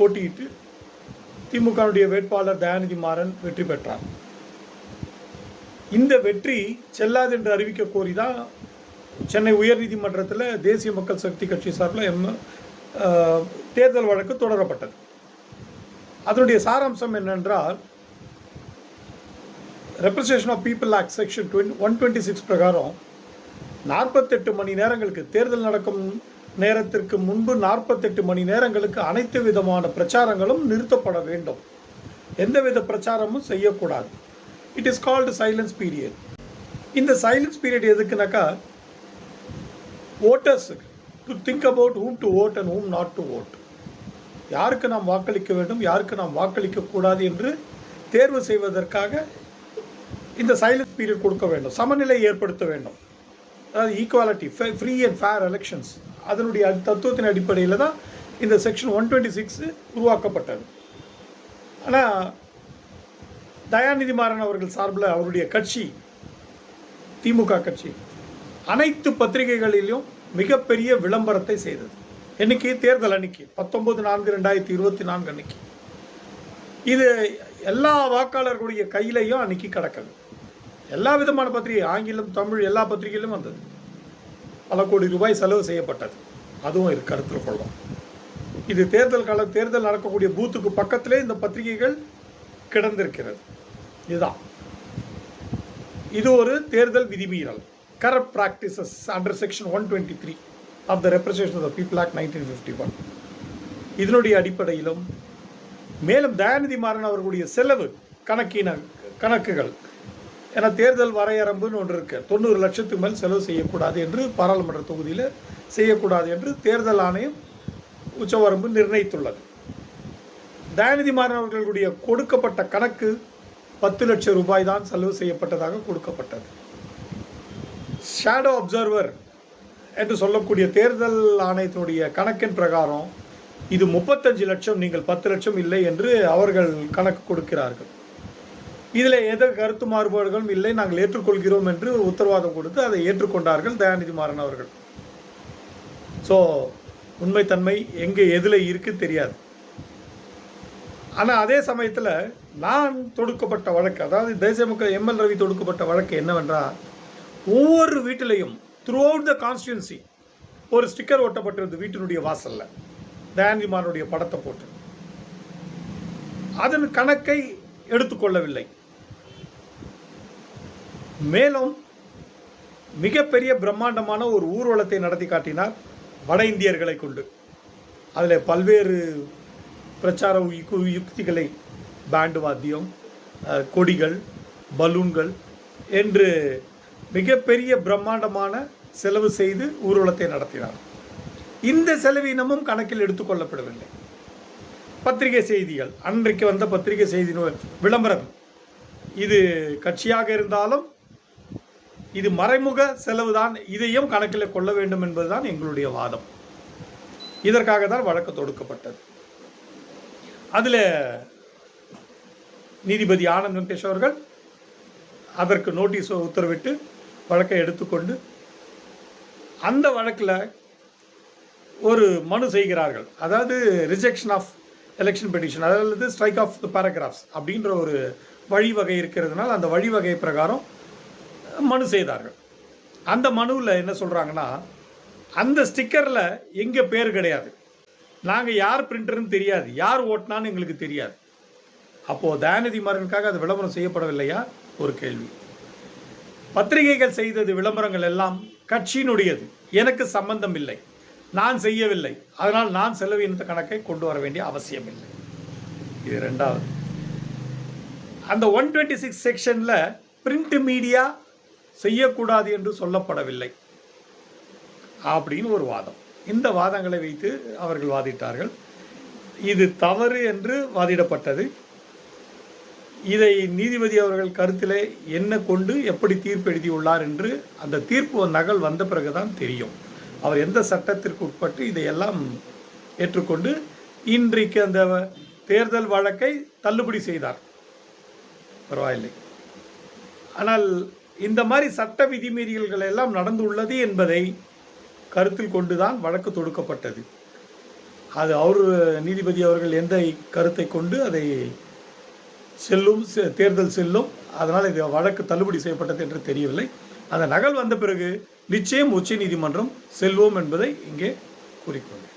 போட்டியிட்டு திமுகவுடைய வேட்பாளர் தயாநிதி மாறன் வெற்றி பெற்றார். இந்த வெற்றி செல்லாது என்று அறிவிக்க கோரி தான் சென்னை உயர்நீதிமன்றத்தில் தேசிய மக்கள் சக்தி கட்சி சார்பில் எம் தேர்தல் வழக்கு தொடரப்பட்டது. அதனுடைய சாராம்சம் என்னென்றால் representation of people act section twenty one twenty six பிரகாரம் நாற்பத்தெட்டு மணி நேரங்களுக்கு தேர்தல் நடக்கும் நேரத்திற்கு முன்பு நாற்பத்தெட்டு மணி நேரங்களுக்கு அனைத்து விதமான பிரச்சாரங்களும் நிறுத்தப்பட வேண்டும். எந்தவித பிரச்சாரமும் செய்யக்கூடாது. It is called silence period இந்த சைலன்ஸ் பீரியட் எதுக்குனாக்கா ஓட்டர்ஸுக்கு to think about whom to vote and whom not to vote யாருக்கு நாம் வாக்களிக்க வேண்டும் யாருக்கு நாம் வாக்களிக்க கூடாது என்று தேர்வு செய்வதற்காக இந்த சைலன்ஸ் பீரியட் கொடுக்க வேண்டும். சமநிலை ஏற்படுத்த வேண்டும். அதாவது equality free and fair elections அதனுடைய தத்துவத்தின் அடிப்படையில் தான் இந்த செக்ஷன் ஒன் டுவெண்ட்டி சிக்ஸு உருவாக்கப்பட்டது. ஆனால் தயாநிதி மாறன் அவர்கள் சார்பில் அவருடைய கட்சி திமுக கட்சி அனைத்து பத்திரிகைகளிலும் மிகப்பெரிய விளம்பரத்தை செய்தது. என்னைக்கு தேர்தல் அன்னைக்கு பத்தொன்பது நான்கு ரெண்டாயிரத்தி இருபத்தி நான்கு அன்னைக்கு. இது எல்லா வாக்காளர்களுடைய கையிலையும் அன்னைக்கு கிடக்குது எல்லா விதமான பத்திரிகை ஆங்கிலம் தமிழ் எல்லா பத்திரிகையிலும் வந்தது. பல கோடி ரூபாய் செலவு செய்யப்பட்டது. அதுவும் இது கருத்தில் கொள்ளும் இது தேர்தல் கால தேர்தல் நடக்கக்கூடிய பூத்துக்கு பக்கத்திலே இந்த பத்திரிகைகள் கிடந்திருக்கிறது. இதுதான். இது ஒரு தேர்தல் விதிமீறல். Corrupt practices under section one twenty three of the representation of people act nineteen fifty one இதனுடைய அடிப்படையிலும் மேலும் தயாநிதி மாறன் அவர்களுடைய செலவு கணக்கின கணக்குகள் ஏன்னா தேர்தல் வரையரம்புன்னு ஒன்று இருக்கு. தொண்ணூறு லட்சத்துக்கு மேல் செலவு செய்யக்கூடாது என்று பாராளுமன்ற தொகுதியில் செய்யக்கூடாது என்று தேர்தல் ஆணையம் உச்சவரம்பு நிர்ணயித்துள்ளது. தயாநிதி மாறன் அவர்களுடைய கொடுக்கப்பட்ட கணக்கு பத்து லட்சம் ரூபாய் தான் செலவு செய்யப்பட்டதாக கொடுக்கப்பட்டது. ஷேடோ அப்சர்வர் என்று சொல்லக்கூடிய தேர்தல் ஆணையத்தினுடைய கணக்கின் பிரகாரம் இது முப்பத்தஞ்சு லட்சம் நீங்கள் பத்து லட்சம் இல்லை என்று அவர்கள் கணக்கு கொடுக்கிறார்கள். இதில் எந்த கருத்து மாறுபாடுகளும் இல்லை. நாங்கள் ஏற்றுக்கொள்கிறோம் என்று உத்தரவாதம் கொடுத்து அதை ஏற்றுக்கொண்டார்கள் தயாநிதி மாறன் அவர்கள். ஸோ உண்மைத்தன்மை எங்கே எதில் இருக்கு தெரியாது. ஆனால் அதே சமயத்தில் நான் தொடுக்கப்பட்ட வழக்கு அதாவது தேசிய மக்கள் எம்எல் ரவி தொடுக்கப்பட்ட வழக்கு என்னவென்றால் ஒவ்வொரு வீட்டிலையும் த்ரூ அவுட் த கான்ஸ்டியூன்சி ஒரு ஸ்டிக்கர் ஒட்டப்பட்டிருந்தது வீட்டினுடைய வாசலில் தயாநிதிமாரனுடைய படத்தை போட்டு. அதன் கணக்கை எடுத்துக்கொள்ளவில்லை. மேலும் மிகப்பெரிய பிரம்மாண்டமான ஒரு ஊர்வலத்தை நடத்தி காட்டினார் வட இந்தியர்களை கொண்டு. அதில் பல்வேறு பிரச்சார யுக்திகளை பேண்டு வாத்தியம் கொடிகள் பலூன்கள் என்று மிகப்பெரிய பிரம்மாண்டமான செலவு செய்து ஊர்வலத்தை நடத்தினார். இந்த செலவினமும் கணக்கில் எடுத்துக்கொள்ளப்படவில்லை பத்திரிகை செய்திகள் அன்றைக்கு வந்த பத்திரிகை செய்தி விளம்பரம். இது கட்சியாக இருந்தாலும் இது மறைமுக செலவு தான் இதையும் கணக்கில் கொள்ள வேண்டும் என்பதுதான் எங்களுடைய வாதம். இதற்காக தான் வழக்கு தொடுக்கப்பட்டது. அதில் நீதிபதி ஆனந்த் வெங்கடேஷ் அவர்கள் அதற்கு நோட்டீஸ் உத்தரவிட்டு வழக்கை எடுத்துக்கொண்டு அந்த வழக்கில் ஒரு மனு செய்கிறார்கள். அதாவது ரிஜெக்ஷன் ஆஃப் எலெக்ஷன் பெட்டிஷன் அதாவது ஸ்ட்ரைக் ஆஃப் த பேராகிராஃப்ஸ் அப்படின்ற ஒரு வழிவகை இருக்கிறதுனால அந்த வழிவகை பிரகாரம் மனு செய்தார்கள். அந்த மனுவில் என்ன சொல்கிறாங்கன்னா அந்த ஸ்டிக்கரில் எங்கள் பேர் கிடையாது. நாங்கள் யார் பிரிண்டர்னு தெரியாது. யார் ஓட்டினான்னு எங்களுக்கு தெரியாது. அப்போது தயாநிதி மாறனுக்காக அது விளம்பரம் செய்யப்படவில்லையா? ஒரு கேள்வி. பத்திரிகைகள் செய்தது விளம்பரங்கள் எல்லாம் கட்சியினுடையது. எனக்கு சம்பந்தம் இல்லை. நான் செய்யவில்லை. அதனால் நான் செலவினத்த கணக்கை கொண்டு வர வேண்டிய அவசியம் இல்லை. இது ரெண்டாவது. அந்த ஒன் டுவெண்ட்டி சிக்ஸ் செக்ஷனில் பிரிண்ட் மீடியா செய்யக்கூடாது என்று சொல்லப்படவில்லை. அப்படின்னு ஒரு வாதம். இந்த வாதங்களை வைத்து அவர்கள் வாதிட்டார்கள். இது தவறு என்று வாதிடப்பட்டது. இதை நீதிபதி அவர்கள் கருத்திலே என்ன கொண்டு எப்படி தீர்ப்பு எழுதியுள்ளார் என்று அந்த தீர்ப்பு நகல் வந்த பிறகுதான் தெரியும். அவர் எந்த சட்டத்திற்கு உட்பட்டு இதையெல்லாம் ஏற்றுக்கொண்டு இன்றைக்கு அந்த தேர்தல் வழக்கை தள்ளுபடி செய்தார். பரவாயில்லை. ஆனால் இந்த மாதிரி சட்ட விதிமீறல்கள் எல்லாம் நடந்துள்ளது என்பதை கருத்தில் கொண்டுதான் வழக்கு தொடுக்கப்பட்டது. அது அவர் நீதிபதி அவர்கள் எந்த கருத்தை கொண்டு அதை செல்லும் செ- தேர்தல் செல்லும் அதனால் இது வழக்கு தள்ளுபடி செய்யப்பட்டது என்று தெரியவில்லை. அந்த நகல் வந்த பிறகு நிச்சயம் உச்ச நீதிமன்றம் செல்வோம் என்பதை இங்கே குறிக்கணும்